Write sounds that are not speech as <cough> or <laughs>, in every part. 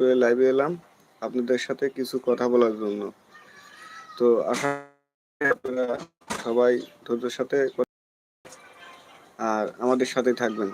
করে লাইভে এলাম। আপনাদের সাথে কিছু কথা বলার জন্য। তো আপনারা সবাই ধৈর্যের সাথে আর আমাদের সাথে থাকবেন।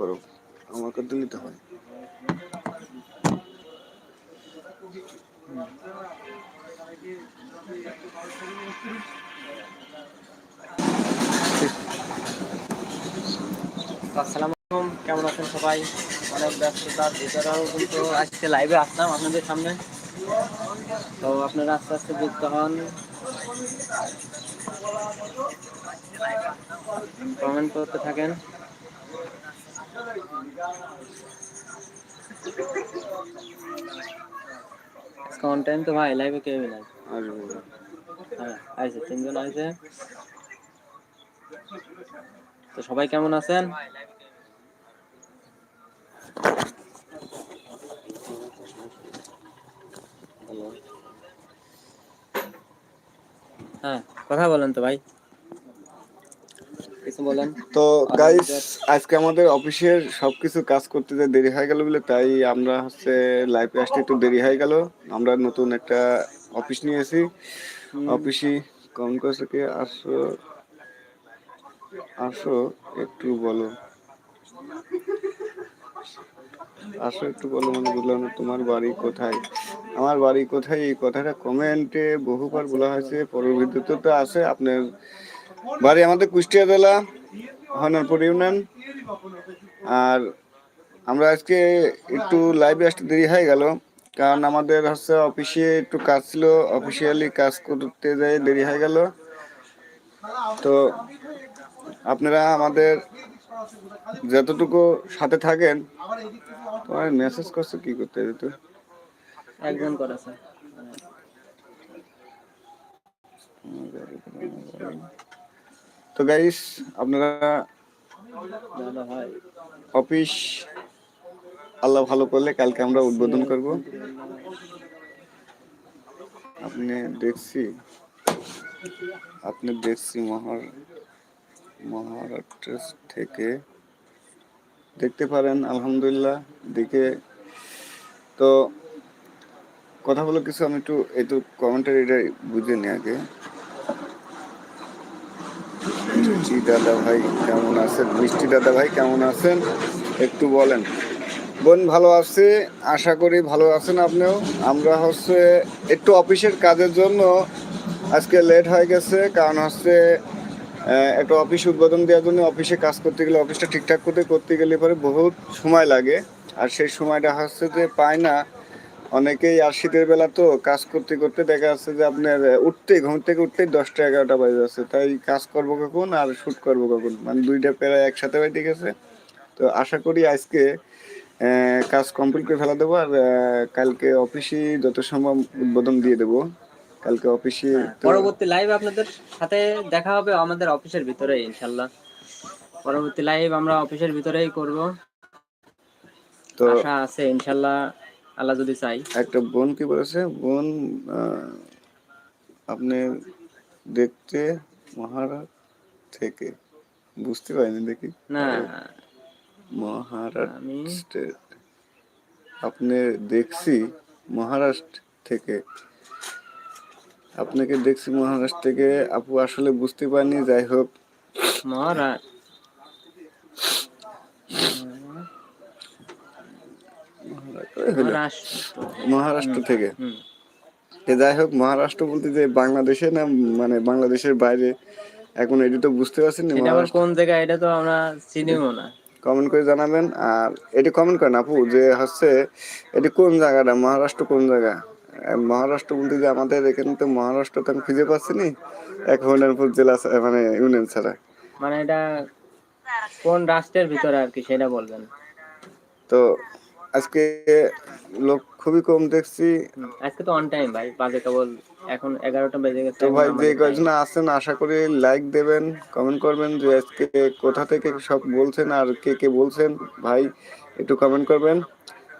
করো। আমাকে দিতে হয়। আসসালামু কেমন আছেন সবাই? অনেক ব্যস্ততার ভিতরেও কিন্তু আজকে লাইভে আসলাম আপনাদের সামনে। তো আপনারা আস্তে আস্তে যুক্ত হন। কমেন্ট করতে থাকেন। কন্টেন্ট তো ভাই লাইভে কেউ নাই। হ্যাঁ আইছে তিনজন আইছে তো সবাই কেমন আছেন? হ্যাঁ কথা বলেন তো ভাই। কিছু বলেন। তো গাইস আজকে আমাদের অফিসের সবকিছু কাজ করতে যে দেরি হয়ে গেল বলে তাই আমরা হচ্ছে লাইভে আসতে একটু দেরি হয়ে গেল। আমরা নতুন একটা অফিস নিয়েছি। হুম, অফিসই কম করছে কি? আসো। আসো একটু বলো। আসো একটু বলো মানে বুঝলাম না, তোমার বাড়ি কোথায়? আমার বাড়ি কোথায়? এই কথাটা কমেন্টে বহুবার বলা হয়েছে পরবর্তীতে তো আছে। আপনার বাড়ি আমাদের কুষ্টিয়া জেলা হনরপুর ইউনিয়ন। আর আমরা আজকে একটু লাইভে আসতে দেরি হয়ে গেল, কারণ আমাদের হচ্ছে অফিসে একটু কাজ ছিল অফিসিয়ালি কাজ করতে যাই দেরি হয়ে গেল। তো আপনারা আমাদের যতটুকু সাথে থাকেন তোমার মেসেজ করছ কি করতে যেত একজন করেছে তো গাইস আপনারা অফিস আল্লাহ ভালো করলে কালকে আমরা উদ্বোধন করব। আপনি দেখছি আপনি দেখছি মহার। মহারাষ্ট্র থেকে। দেখতে পারেন, আলহামদুলিল্লাহ, দিকে। তো কথা বলে কিছু আমি একটু একটু কমেন্টারি এটা বুঝে নিই আগে। মিষ্টি দাদা ভাই কেমন আছেন? মিষ্টি দাদা ভাই কেমন আছেন? একটু বলেন। বোন, ভালো আছে? আশা করি ভালো আছেন আপনিও। আমরা হচ্ছে একটু অফিসের কাজের জন্য আজকে লেট হয়ে গেছে, কারণ হচ্ছে একটা অফিস উদ্বোধন দেওয়ার জন্য অফিসে কাজ করতে গেলে অফিসটা ঠিকঠাক করতে করতে গেলে পরে বহুত সময় লাগে। আর সেই সময়টা হচ্ছে যে পায় না। অনেকেই আর শীতের বেলা তো কাজ করতে করতে দেখা যাচ্ছে যে আপনার উঠতে, ঘুম থেকে উঠতেই দশটা এগারোটা বাজে যাচ্ছে। তাই কাজ করব কখন আর শুট করব কখন? মানে দুইটা প্রায় একসাথে বাইতে গেছে। তো আশা করি আজকে কাজ কমপ্লিট করে ফেলা দেবো। আর কালকে অফিসে যত সম্ভব উদ্বোধন দিয়ে দেবো। কালকে অফিসে পরবর্তী লাইভ আপনাদের সাথে দেখা হবে আমাদের অফিসের ভিতরে ইনশাল্লাহ পরবর্তী লাইভ আমরা অফিসের ভিতরেই করব। তো আশা আছে ইনশাল্লাহ আল্লাহ যদি চাই। একটা বোন কি বলেছে? বোন আপনি দেখতে মহারাজ থেকে। বুঝতে পারিনি দেখি। না। মহারাষ্ট্র আপনি দেখছি মহারাষ্ট্র থেকে। আপনাকে দেখছি মহারাষ্ট্র থেকে। আপু আসলে বুঝতে পারিনি যাই হোক। মহারাষ্ট্র মহারাষ্ট্র থেকে। যাই হোক মহারাষ্ট্র বলতে যে বাংলাদেশে না মানে বাংলাদেশের বাইরে এখন এটি তো বুঝতে পারছেন না কোন জায়গায় এটা তো আমরা চিনিও না। কমেন্ট করে জানাবেন আর এটি কমেন্ট করেন আপু যে হচ্ছে এটি কোন জায়গাটা মহারাষ্ট্র কোন জায়গা? মহারাষ্ট্র বলতে যে আমাদের এখানে তো মহারাষ্ট্র তো আমি খুঁজে পাচ্ছি নি। এক হরিনারপুর জেলা মানে ইউনিয়ন ছাড়া। মানে এটা কোন রাষ্ট্রের ভিতরে আর কি সেটা বলবেন? তো আজকে লোক খুবই কম দেখছি। আজকে তো অন টাইম ভাই বাজে কেবল এখন এগারোটা বেজে গেছে। তো ভাই যে কয়েকজন আছেন আশা করি লাইক দেবেন কমেন্ট করবেন যে আজকে কোথা থেকে সব বলছেন আর কে কে বলছেন ভাই একটু কমেন্ট করবেন।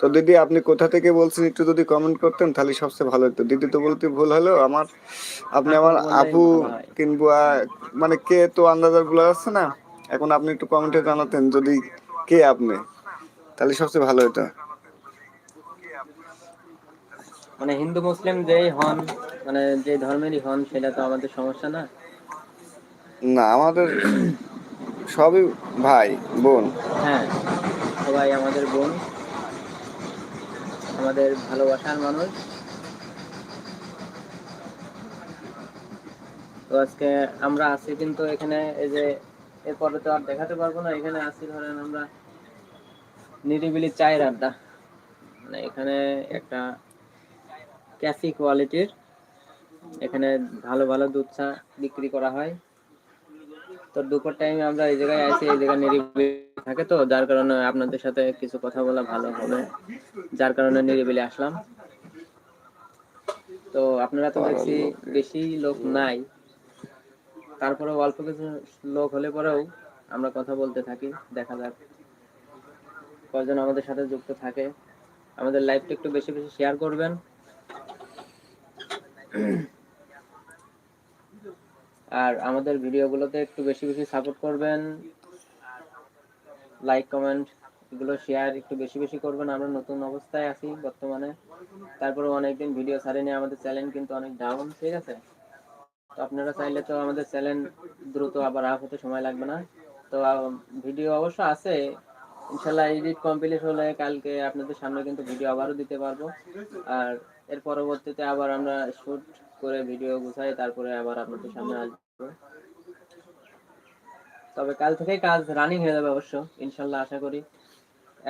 তো দিদি আপনি কোথা থেকে বলছেন? একটু যদি কমেন্ট করতেন তাহলে সবচেয়ে ভালো হতো। দিদি তো বলতে ভুল হলো আমার আপনি আমার আপু কিংবা মানে কে তো আন্দাজার বলা যাচ্ছে না? এখন আপনি একটু কমেন্টে জানাতেন যদি কে আপনি তাহলে সবচেয়ে ভালো হতো। মানে হিন্দু মুসলিম যেই হন মানে যে ধর্মেরই হন সেটা তো আমাদের সমস্যা না? না আমাদের সবই ভাই বোন। হ্যাঁ সবাই আমাদের বোন। আমাদের ভালোবাসার মানুষ। তো আজকে আমরা আছি কিন্তু এখানে, এই যে এরপরে তো আর দেখাতে পারব না, এখানে আছি ধরেন আমরা নিরিবিলি চায়ের আড্ডা। মানে এখানে একটা ক্যাফি কোয়ালিটির, এখানে ভালো ভালো দুধ চা বিক্রি করা হয়। তো দুপুর টাইমে আমরা এই জায়গায় আছি, এই জায়গায় নিরিবিলি থাকে তো, যার কারণে আপনাদের সাথে কিছু কথা বলা ভালো হবে। যার কারণে নিরিবিলি আসলাম। তো আপনারা তো দেখছি বেশি লোক নাই। তারপরে অল্প কিছু লোক হলে পরেও আমরা কথা বলতে থাকি, দেখা যাক। কয়জন আমাদের সাথে যুক্ত থাকে। আমাদের লাইভটা একটু বেশি বেশি শেয়ার করবেন। আর আমাদের ভিডিওগুলোতে একটু বেশি বেশি সাপোর্ট করবেন। লাইক কমেন্ট এগুলো শেয়ার একটু বেশি বেশি করবেন। আমরা নতুন অবস্থায় আছি বর্তমানে। তারপরে অনেকদিন ভিডিও ছাড়িনি। আমাদের চ্যানেল কিন্তু অনেক ডাউন ঠিক আছে? তো আপনারা চাইলে তো আমাদের চ্যানেল দ্রুত আবার আপ হতে সময় লাগবে না। তো ভিডিও অবশ্য আছে। ইনশাল্লাহ এডিট কমপ্লিট হলে কালকে আপনাদের সামনে কিন্তু ভিডিও আবারও দিতে পারব। আর এর পরবর্তীতে আবার আমরা শুট করে ভিডিও গুছাই, তারপরে আবার আপনাদের সামনে আসব। তবে কাল থেকে কাজ রানিং হয়ে যাবে অবশ্য, ইনশাল্লাহ আশা করি।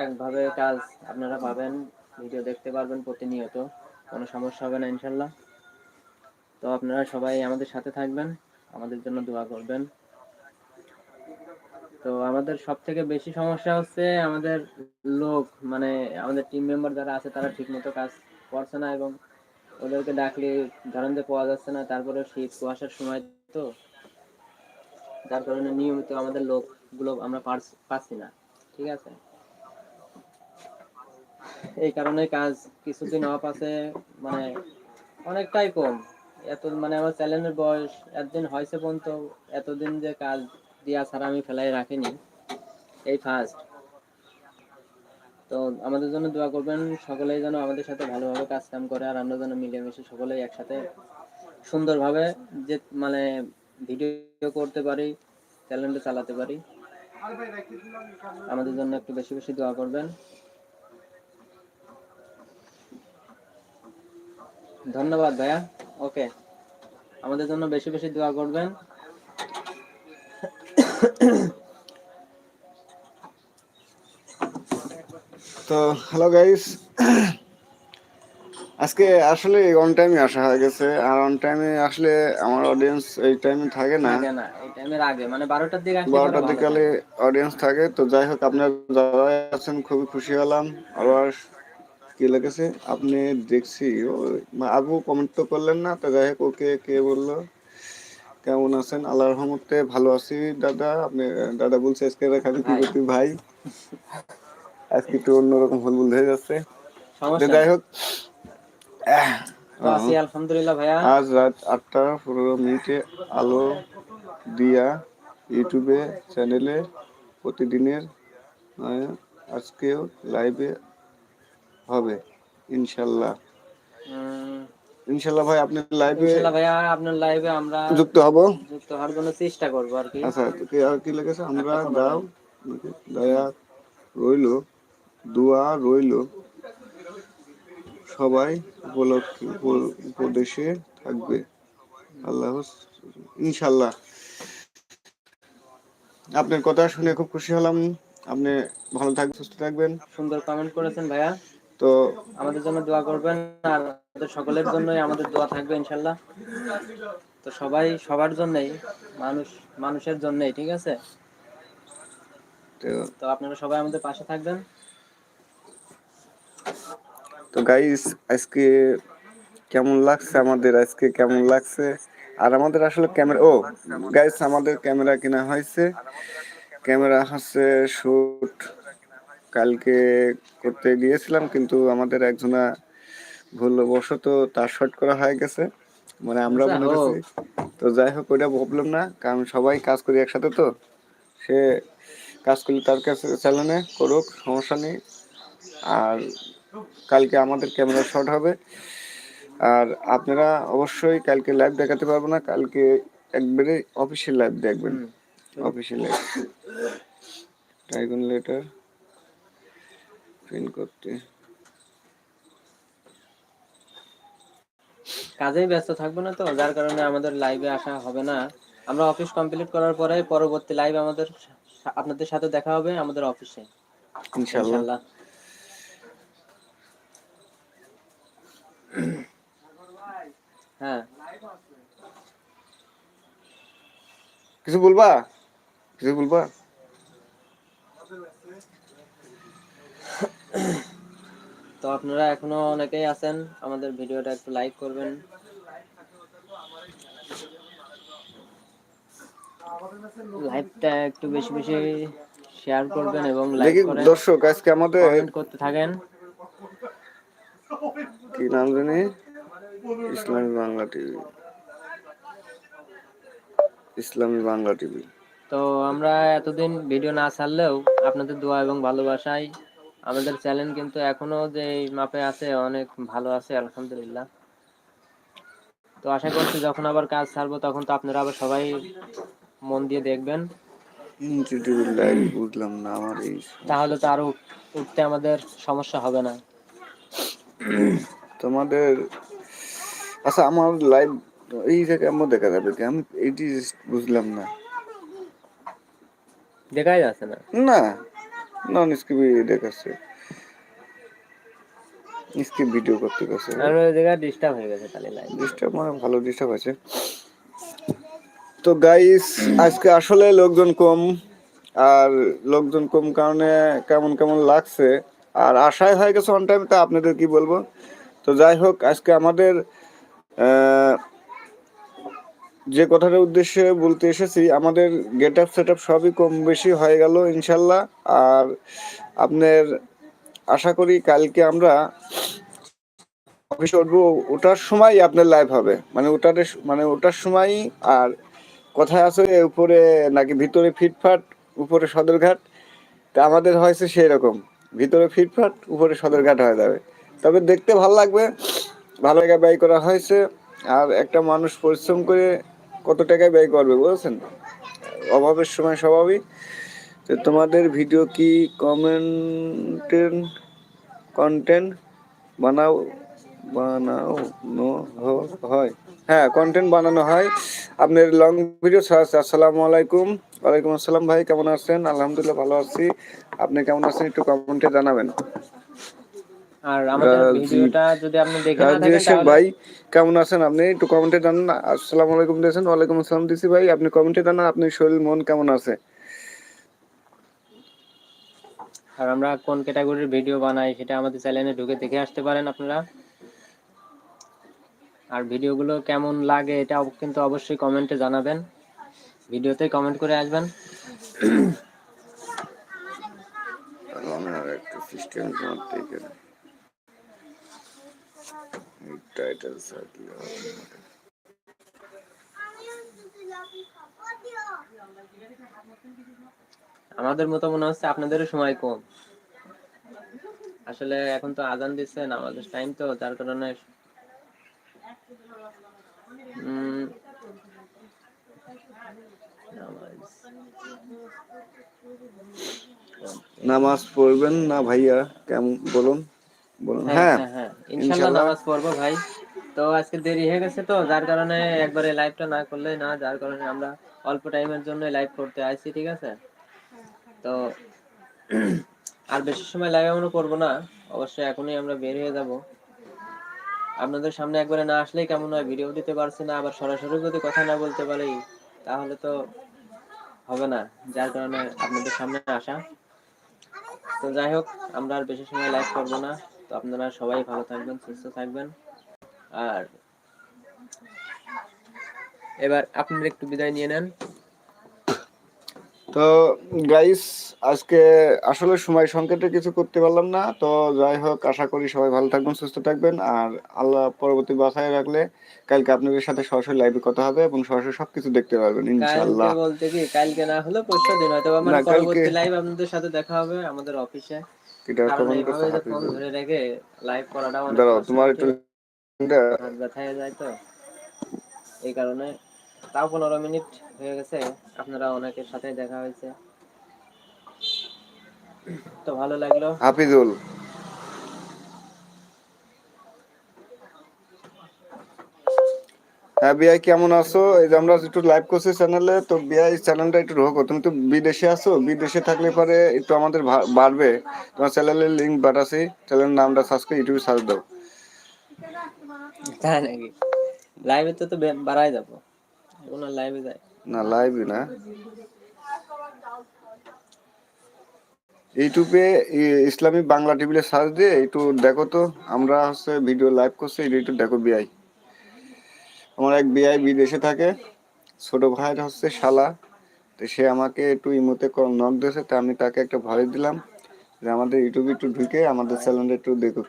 একভাবে কাজ আপনারা পাবেন ভিডিও দেখতে পারবেন প্রতিনিয়ত, কোনো সমস্যা হবে না ইনশাল্লাহ। তো আপনারা সবাই আমাদের সাথে থাকবেন, আমাদের জন্য দোয়া করবেন। তো আমাদের সব থেকে বেশি সমস্যা হচ্ছে আমাদের লোক মানে আমাদের টিম মেম্বার যারা আছে, তারা ঠিকমতো কাজ করছে না এবং ওদেরকে ডাকলে ধরেন যে পাওয়া যাচ্ছে না তারপরে শীত কুয়াশার সময় তো, যার কারণে নিয়মিত আমাদের লোকগুলো আমরা পাচ্ছি না, ঠিক আছে? এই কারণে কাজ কিছুদিন অফ আছে মানে অনেকটাই কম। এত মানে আমার চ্যানেলের বয়স এতদিন হয়েছে পর্যন্ত, এতদিন যে কাজ দিয়া ছাড়া আমি ফেলাই রাখিনি, এই ফার্স্ট তো আমাদের জন্য দোয়া করবেন, সকলেই যেন আমাদের সাথে ভালোভাবে কাজ কাম করে আর আমরা যেন মিলেমিশে সকলেই একসাথে সুন্দরভাবে যে মানে ভিডিও করতে পারি চ্যানেলটা চালাতে পারি। আমাদের জন্য একটু বেশি বেশি দোয়া করবেন। ধন্যবাদ ভাইয়া। ওকে। আমাদের জন্য বেশি বেশি দোয়া করবেন। তো হ্যালো গাইস <clears throat> আজকে আসলে অন টাইমে আসা হয়ে গেছে। আর অন টাইমে আসলে আমার অডিয়েন্স এই টাইমে থাকে না। না এই টাইমের আগে। মানে বারোটার দিকে আসলে অডিয়েন্স থাকে। তো যাই হোক আপনার যারা আছেন খুবই খুশি হলাম। আবার কি লেগেছে? আপনি দেখছি। ও আবু কমেন্ট তো করলেন না তো যাই হোক ওকে কে বলল? কেমন আছেন? আল্লাহ রহমতে ভালো আছি দাদা। আপনি দাদা বলছে আজকে খালি কি ভাই। <laughs> ভাই আজকে একটু অন্যরকম ভুল হয়ে যাচ্ছে। যাই হোক আলহামদুলিল্লাহ ভাইয়া। আজ রাত আটটা পনেরো মিনিটে আলো দিয়া ইউটিউবে চ্যানেলে প্রতিদিনের আজকেও লাইভে হবে ইনশাল্লাহ। ইনশাল্লাহ ভাই আপনি লাইভে ইনশাল্লাহ ভাইয়া আপনার লাইভে আমরা যুক্ত হব। যুক্ত হওয়ার জন্য চেষ্টা করব আর কি। আচ্ছা কি- আর কি লেগেছে? আমরা দাও দয়া রইল। দোয়া রইল সবাই উপলক্ষে উপদেশে থাকবে। আল্লাহ ইনশাল্লাহ আপনার কথা শুনে খুব খুশি হলাম। আপনি ভালো থাকবেন সুস্থ থাকবেন। সুন্দর কমেন্ট করেছেন ভাইয়া। তো আমাদের জন্য দোয়া করবেন আর আমাদের সকলের জন্যই আমাদের দোয়া থাকবে ইনশাল্লাহ তো সবাই সবার জন্যই মানুষ মানুষের জন্যই ঠিক আছে? তো তো আপনারা সবাই আমাদের পাশে থাকবেন। তো গাইস আজকে কেমন লাগছে আমাদের? আজকে কেমন লাগছে? আর আমাদের আসলে ক্যামেরা ও গাইস আমাদের ক্যামেরা কেনা হয়েছে। ক্যামেরা হচ্ছে শুট কালকে করতে গিয়েছিলাম কিন্তু আমাদের একজনা ভুলবশত তার শট করা হয়ে গেছে। মানে আমরা মনে। করছি তো যাই হোক ওইটা প্রবলেম না কারণ সবাই কাজ করি একসাথে তো। সে কাজ করলে তার কাছে চ্যানেলে করুক সমস্যা নেই। আর কালকে আমাদের ক্যামেরা শট হবে। আর আপনারা অবশ্যই কালকে লাইভ দেখাতে পারব না কালকে একবারে অফিসিয়াল লাইভ দেখবেন। Official live Taigun letter print করতে। কাজেই ব্যস্ত থাকব না তো যার কারণে আমাদের লাইভে আসা হবে না। আমরা অফিস কমপ্লিট করার পরে পরবর্তী লাইভ আমাদের আপনাদের সাথে দেখা হবে আমাদের অফিসে ইনশাল্লাহ হ্যাঁ। কিছু বলবা? কিছু বলবা? তো আপনারা এখনও অনেকেই আছেন আমাদের ভিডিওটা একটু লাইক করবেন। লাইভটা একটু বেশি বেশি শেয়ার করবেন এবং লাইক করেন। দর্শক আজকে আমাদের করতে থাকেন। কি নাম জানি? ইসলামী বাংলা টিভি। ইসলামী বাংলা টিভি। তো আমরা এতদিন ভিডিও না ছাড়লেও আপনাদের দোয়া এবং ভালোবাসায় আমাদের চ্যানেল কিন্তু এখনও যে মাপে আছে অনেক ভালো আছে আলহামদুলিল্লাহ। তো আশা করছি যখন আবার কাজ ছাড়বো তখন তো আপনারা আবার সবাই মন দিয়ে দেখবেন। বুঝলাম না আমার তাহলে তো আরও উঠতে আমাদের সমস্যা হবে না। <coughs> তোমাদের আচ্ছা আমার লাইভ এই জায়গায় আমার দেখা যাবে কি? আমি এইটি বুঝলাম না। দেখাই যাচ্ছে না। না নন স্কিপি দেখাচ্ছে। স্কিপ ভিডিও করতে গেছে আর ওই জায়গায় ডিস্টার্ব হয়ে গেছে তাহলে লাইভ ডিস্টার্ব মানে ভালো ডিস্টার্ব আছে। তো গাইস আজকে আসলে লোকজন কম আর লোকজন কম কারণে কেমন কেমন লাগছে আর আশায় হয়ে গেছে অন টাইম তা আপনাদের কি বলব? তো যাই হোক, আজকে আমাদের যে কথাটার উদ্দেশ্যে বলতে এসেছি, আমাদের গেট আপ সেট আপ সবই কম বেশি হয়ে গেল ইনশাল্লাহ। আর আপনার আশা করি কালকে আমরা অফিসে উঠবো, ওটার সময় আপনার লাইভ হবে। মানে ওটার মানে ওটার সময়, আর কথায় আছে উপরে নাকি ভিতরে ফিটফাট, উপরে সদরঘাট। তা আমাদের হয়েছে সেই রকম। ভিতরে ফিটফাট, উপরে সদরঘাট হয়ে যাবে। তবে দেখতে ভালো লাগবে। ভালো জায়গায় ব্যয় করা হয়েছে। আর একটা মানুষ পরিশ্রম করে কত টাকায় ব্যয় করবে, বুঝেছেন? অভাবের সময় স্বভাবই। তোমাদের ভিডিও কি কমেন্টেন কন্টেন্ট বানাও বানানো হয়? হ্যাঁ কন্টেন্ট বানানো হয়। আপনার লং ভিডিও আসসালামু আলাইকুম। ওয়ালাইকুম আসসালাম ভাই, কেমন আছেন? আলহামদুলিল্লাহ ভালো আছি। আপনি কেমন আছেন একটু কমেন্টে জানাবেন। আর আমাদের ভিডিওটা যদি আপনি দেখে না থাকেন ভাই কেমন আছেন আপনি? একটু কমেন্টে জানান। আসসালামু আলাইকুম দিয়েছেন। ওয়ালাইকুম আসসালাম দিছি ভাই। আপনি কমেন্টে জানান আপনার শরীর মন কেমন আছে। আর আমরা কোন ক্যাটাগরির ভিডিও বানাই সেটা আমাদের চ্যানেলে ঢুকে দেখে আসতে পারেন আপনারা। আর ভিডিওগুলো কেমন লাগে এটা কিন্তু অবশ্যই কমেন্টে জানাবেন। ভিডিওতে কমেন্ট করে আসবেন। রঙের একটা সিস্টেম আমাদের মতো মনে হচ্ছে আপনাদেরও সময় কম। আসলে এখন তো আজান দিচ্ছে, নামাজের টাইম তো, যার কারণে। নামাজ পড়বেন না ভাইয়া? কেমন, বলুন। বলুন। হ্যাঁ ইনশাল্লাহ ইনশাল্লাহ। নামাজ পড়ব ভাই। তো আজকে দেরি হয়ে গেছে তো যার কারণে একবারে লাইভটা না করলে না যার কারণে আমরা অল্প টাইমের জন্য লাইভ করতে আসছি ঠিক আছে? তো <clears throat> আর বেশি সময় লাইভ আমরা করব না অবশ্যই এখনই আমরা বের হয়ে যাব। আপনাদের সামনে একবারে না আসলেই কেমন হয় ভিডিও দিতে পারছি না আবার সরাসরি যদি কথা না বলতে পারি তাহলে তো হবে না যার কারণে আপনাদের সামনে আসা। তো যাই হোক আমরা আর বেশি সময় লাইভ করব না। তো আপনারা সবাই ভালো থাকবেন সুস্থ থাকবেন। আর এবার আপনারা একটু বিদায় নিয়ে নেন। তো গাইস আজকে আসলে সময় সংকেতে কিছু করতে পারলাম না। তো যাই হোক আশা করি সবাই ভালো থাকবেন সুস্থ থাকবেন। আর আল্লাহ পরবর্তী বাসায় রাখলে কালকে আপনাদের সাথে সরাসরি লাইভে কথা হবে এবং সরাসরি সবকিছু দেখতে পারবেন ইনশাআল্লাহ। কালকে বলতে কি কালকে না হলে পরশু দিন হয়তো না, মানে পরবর্তী লাইভ আপনাদের সাথে দেখা হবে আমাদের অফিসে এটা কমেন্ট করতে যে ধরে রেখে লাইভ করাটা দাঁড়াও তোমার একটু ব্যথা হয়ে যায় তো। এই কারণে তাও পনেরো মিনিট হয়ে গেছে আপনারা অনেকের সাথে দেখা হয়েছে। তো ভালো লাগল। হাফিজুল। হ্যাঁ কেমন আছো? এই যে আমরা একটু লাইভ করছি চ্যানেলে তো বিআই চ্যানেলটা একটু ঢোকো। তুমি তো বিদেশে আছো বিদেশে থাকলে পরে একটু আমাদের বাড়বে। তোমার চ্যানেলের লিঙ্ক পাঠাছি চ্যানেলের নামটা সার্চ করে ইউটিউবে সার্চ দাও। তাই নাকি? লাইভে তো তো বাড়াই যাব। এখন লাইভে যায় না লাইভই না। ইউটিউবে ই- ইসলামিক বাংলা টিভিতে সার্চ দিয়ে একটু দেখো তো। আমরা হচ্ছে ভিডিও লাইভ করছি একটু দেখো বিআই। আমার এক বিআই বিদেশে থাকে। ছোট ভাইয়ের হচ্ছে শালা। তো সে আমাকে একটু ইমোতে নক দিয়েছে। তো আমি তাকে একটা ভয় দিলাম যে আমাদের ইউটিউবে একটু ঢুকে আমাদের চ্যানেলটা একটু দেখুক।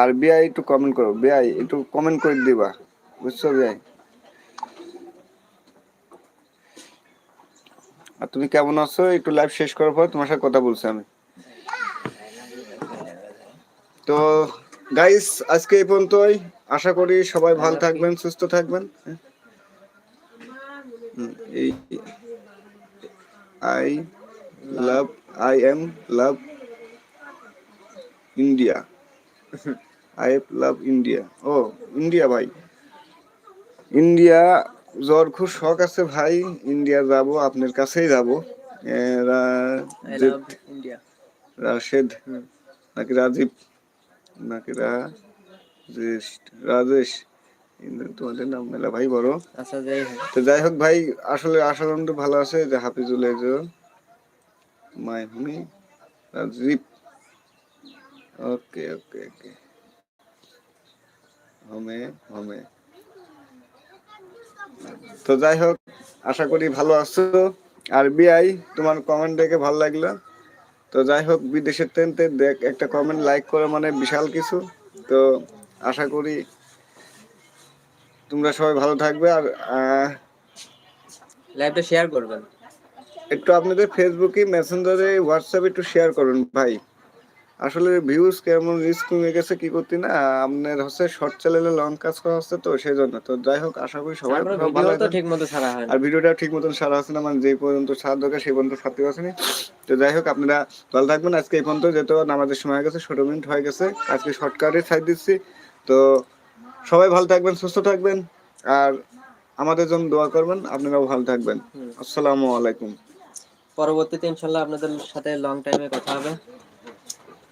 আর বিআই একটু কমেন্ট করো। বিআই একটু কমেন্ট করে দিবা। বুঝছ বিআই আর তুমি কেমন আছো? একটু লাইভ শেষ করার পর তোমার সাথে কথা বলছি আমি। তো গাইস আজকে এই পর্যন্তই। আশা করি সবাই ভালো থাকবেন সুস্থ থাকবেন? এই I love I am love India. I love India. O India ভাই। ইন্ডিয়া জ্বর খুব শখ আছে ভাই। ইন্ডিয়া যাব আপনার কাছেই যাব। রাশেদ নাকি রাজীব? নাকি রাজেশ রাজেশ তোমাদের নাম মেলা ভাই বড়। আচ্ছা যাই হোক। তো যাই হোক ভাই আসলে ভালো আছে যে হাফিজুল এজো মাই রাজীব। ওকে ওকে ওকে। হোমে হোমে। তো যাই হোক আশা করি ভালো আছো। আর বিআই তোমার কমেন্ট দেখে ভালো লাগল। তো যাই হোক বিদেশের তেনতে দেখ একটা কমেন্ট লাইক করে মানে বিশাল কিছু। তো আশা করি তোমরা সবাই ভালো থাকবে আর লাইভটা শেয়ার করবেন। একটু আপনাদের ফেসবুকে মেসেঞ্জারে হোয়াটসঅ্যাপে একটু শেয়ার করুন ভাই। আসলে ভিউজ কেমন রিস্ক কমে গেছে কি করতে না? আপনার হচ্ছে শর্ট চ্যানেলে লং কাজ করা হচ্ছে তো সেই জন্য তো যাই হোক আশা করি সবাই ভালো তো। ঠিক মতো ছাড়া হয় আর ভিডিওটা ঠিক মতন সারা হচ্ছে না মানে যে পর্যন্ত সার দরকার সেই পর্যন্ত সারতে পারছেনি তো যাই হোক আপনারা ভালো থাকবেন। আজকে এই পর্যন্ত যেহেতু নামাজের সময় হয়ে গেছে ষোলো মিনিট হয়ে গেছে। আজকে শর্টকাটে ছাড় দিচ্ছি। তো সবাই ভালো থাকবেন সুস্থ থাকবেন। আর আমাদের জন্য দোয়া করবেন আপনারাও ভালো থাকবেন। আসসালামু আলাইকুম। পরবর্তীতে ইনশাল্লাহ আপনাদের সাথে লং টাইমে কথা হবে।